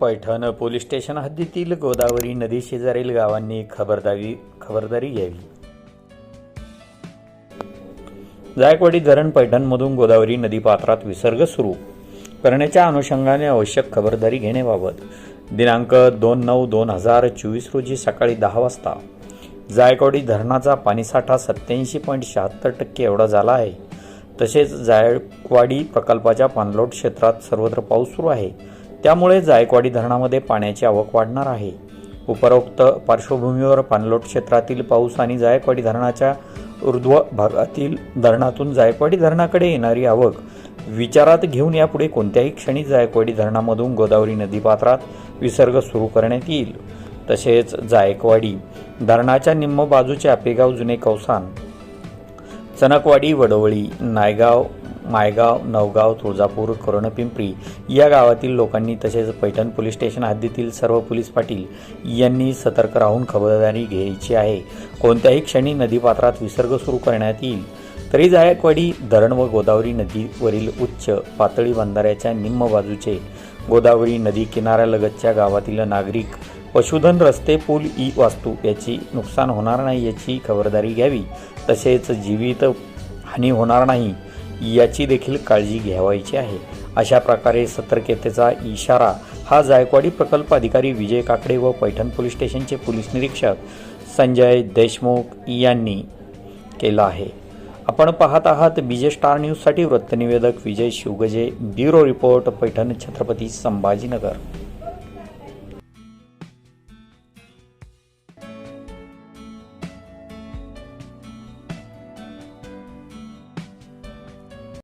Paithan police station हद्दीतील गोदावरी नदी शेजारील गावांनी खबरदारी खबरदारी घ्यावी. जायकवाडी धरण पैठणमधून गोदावरी नदी पात्रात विसर्ग सुरू. करण्याच्या अनुषंगाने आवश्यक खबरदारी घेण्याबाबत दिनांक दोन नऊ दोन हजार चोवीस रोजी सकाळी दहा वाजता जायकवाडी धरणाचा पाणीसाठा सत्याऐंशी पॉईंट शहात्तर टक्के एवढा झाला आहे. तसेच जायकवाडी प्रकल्पाच्या पाणलोट क्षेत्रात सर्वत्र पाऊस सुरू आहे. त्यामुळे जायकवाडी धरणामध्ये पाण्याची आवक वाढणार आहे. उपरोक्त पार्श्वभूमीवर पाणलोट क्षेत्रातील पाऊस आणि जायकवाडी धरणाच्या ऊर्ध्व भागातील धरणातून जायकवाडी धरणाकडे येणारी आवक विचारात घेऊन यापुढे कोणत्याही क्षणी जायकवाडी धरणामधून गोदावरी नदीपात्रात विसर्ग सुरू करण्यात येईल. तसेच जायकवाडी धरणाच्या निम्न बाजूचे आपेगाव जुने कौसान चणकवाडी वडवळी नायगाव मायगाव नवगाव तुळजापूर करणपिंपरी या गावातील लोकांनी तसेच पैठण पोलीस स्टेशन हद्दीतील सर्व पोलीस पाटील यांनी सतर्क राहून खबरदारी घ्यायची आहे. कोणत्याही क्षणी नदीपात्रात विसर्ग सुरू करण्यात येईल. तरी जायकवाडी धरण व गोदावरी नदीवरील उच्च पातळी बंधाऱ्याच्या निम्म बाजूचे गोदावरी नदी किनाऱ्यालगतच्या गावातील नागरिक पशुधन रस्ते पूल ई वास्तू याची नुकसान होणार नाही याची खबरदारी घ्यावी. तसेच जीवित हानी होणार नाही. याची देखील काळजी घ्यावायची आहे. अशा प्रकारे सतर्कतेचा इशारा हा जायकवाडी प्रकल्प अधिकारी विजय काकडे व पैठण पोलीस स्टेशनचे पोलीस निरीक्षक संजय देशमुख यांनी केला आहे. आपण पाहत आहात बीजे स्टार न्यूजसाठी वृत्तनिवेदक विजय शिवगजे ब्युरो रिपोर्ट पैठण छत्रपती संभाजीनगर.